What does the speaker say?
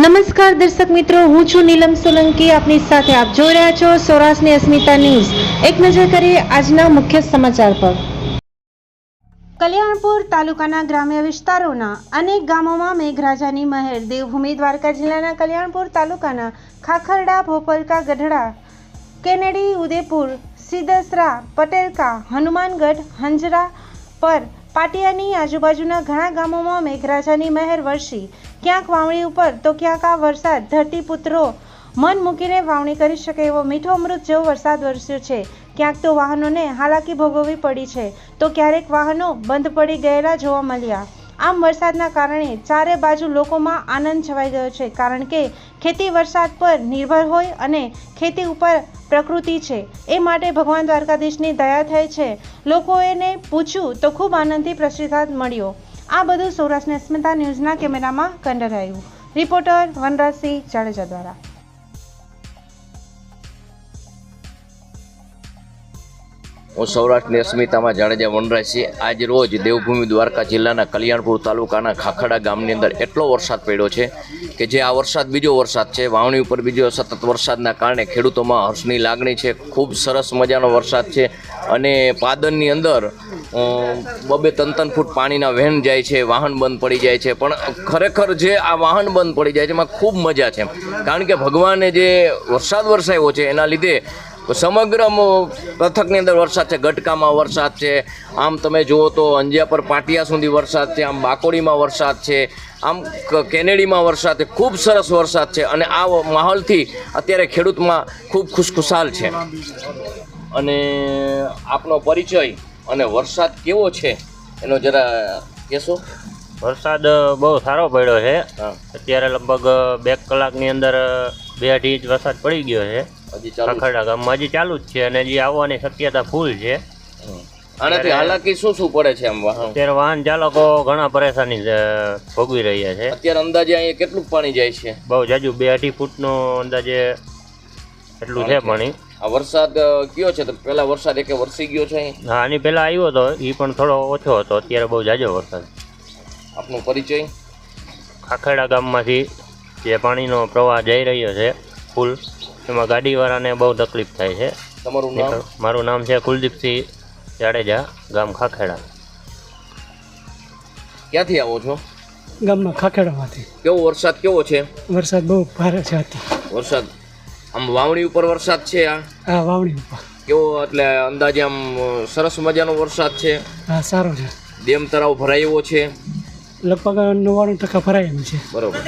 નમસ્કાર દર્શક મિત્રો, હું છું નીલમ સોલંકી. આપની સાથે આપ જોઈ રહ્યા છો સૌરાષ્ટ્રની અસ્મિતા ન્યૂઝ. એક નજર કરીએ આજના મુખ્ય સમાચાર પર. કલ્યાણપુર તાલુકાના ગ્રામ્ય વિસ્તારોના અનેક ગામોમાં મેઘરાજાની મહેર, દેવભૂમિ, દ્વારકા જિલ્લાના કલ્યાણપુર તાલુકાના ખાખરડા, ભોપલકા, ગઢડા, કેનેડી ઉદેપુર સિદસરા, પટેલકા, હનુમાનગઢ, હંજરા પર પાટિયાની આજુબાજુના ઘણા ગામોમાં મેઘરાજાની મહેર વરસી. ક્યાંક વાવણી ઉપર, તો ક્યાંક આ વરસાદ. ધરતીપુત્રો મન મૂકીને વાવણી કરી શકે એવો મીઠો અમૃત જેવો વરસાદ વરસ્યો છે. ક્યાંક તો વાહનોને હાલાકી ભોગવવી પડી છે. તો ક્યારેક વાહનો બંધ પડી ગયેલા જોવા મળ્યા. આમ વરસાદના કારણે ચારે બાજુ લોકોમાં આનંદ છવાઈ ગયો છે, કારણ કે ખેતી વરસાદ પર નિર્ભર હોય અને ખેતી ઉપર પ્રકૃતિ છે. એ માટે ભગવાન દ્વારકાધીશની દયા થઈ છે. લોકોએને પૂછ્યું તો ખૂબ આનંદથી પ્રતિસાદ મળ્યો. આ બધું સૌરાષ્ટ્રની અસ્મિતા ન્યૂઝના કેમેરામાં કંડરાયું. રિપોર્ટર વનરાજસિંહ જાડેજા દ્વારા. હું સૌરાષ્ટ્રની અસ્મિતામાં જાડેજા વનરાજસિંહ. આજ રોજ દેવભૂમિ દ્વારકા જિલ્લાના કલ્યાણપુર તાલુકાના ખાખડા ગામની અંદર એટલો વરસાદ પડ્યો છે કે જે આ વરસાદ બીજો વરસાદ છે. વાવણી ઉપર બીજો સતત વરસાદના કારણે ખેડૂતોમાં હર્ષની લાગણી છે. ખૂબ સરસ મજાનો વરસાદ છે અને પાદનની અંદર બબે ત્રણ ત્રણ ફૂટ પાણીના વહેણ જાય છે, વાહન બંધ પડી જાય છે, પણ ખરેખર જે આ વાહન બંધ પડી જાય છે, એમાં ખૂબ મજા છે. કારણ કે ભગવાને જે વરસાદ વરસાવ્યો છે, એના લીધે સમગ્ર પથકની અંદર વરસાદ છે, ગટકામાં વરસાદ છે. આમ તમે જુઓ તો અંજિયા પર પાટિયા સુધી વરસાદ છે, આમ બાકોડીમાં વરસાદ છે, આમ કેનેડીમાં વરસાદ છે, ખૂબ સરસ વરસાદ છે, અને આ માહોલથી અત્યારે ખેડૂતમાં ખૂબ ખુશખુશાલ છે. અને આપનો પરિચય અને વરસાદ કેવો છે? એનો જરા કહેશો. વરસાદ બહુ સારો પડ્યો છે. અત્યારે લગભગ બે કલાકની અંદર બે અઢી ઇંચ વરસાદ પડી ગયો છે. ખખડા ગામમાં હજી ચાલુ જ છે અને હજી આવવાની શક્યતા ફૂલ છે. આનાથી હાલાકી શું શું પડે છે આમ અત્યારે વાહન ચાલકો ઘણા પરેશાની ભોગવી રહ્યા છે. અત્યારે અંદાજે અહીંયા કેટલું પાણી જાય છે? બહુ જાજુ બે અઢી ફૂટનો અંદાજે એટલું છે. પાણી. આ વરસાદ કયો છે? તો પેલા વરસાદ એકે વરસી ગયો છે હા આની પહેલાં આવ્યો હતો એ પણ થોડો ઓછો હતો. અત્યારે બહુ જાજો વરસાદ. આપનો પરિચય? ખાખેડા ગામમાંથી જે પાણીનો પ્રવાહ જઈ રહ્યો છે ફૂલ એમાં ગાડીવાળાને બહુ તકલીફ થાય છે. તમારું નામ? મારું નામ છે કુલદીપસિંહ જાડેજા ગામ ખાખેડા. ક્યાંથી આવો છો? ગામમાં ખાખેડામાંથી. કેવો વરસાદ કેવો છે? વરસાદ બહુ ભારે છે વરસાદ આમ વાવણી ઉપર વરસાદ છે આ? હા વાવણી ઉપર. કેવો એટલે અંદાજે આમ સરસ મજાનો વરસાદ છે? હા સારો છે. ડેમ તળાવ ભરાય એવો છે? લગભગ નવ્વાણું ટકા ભરાય એમ છે. બરોબર.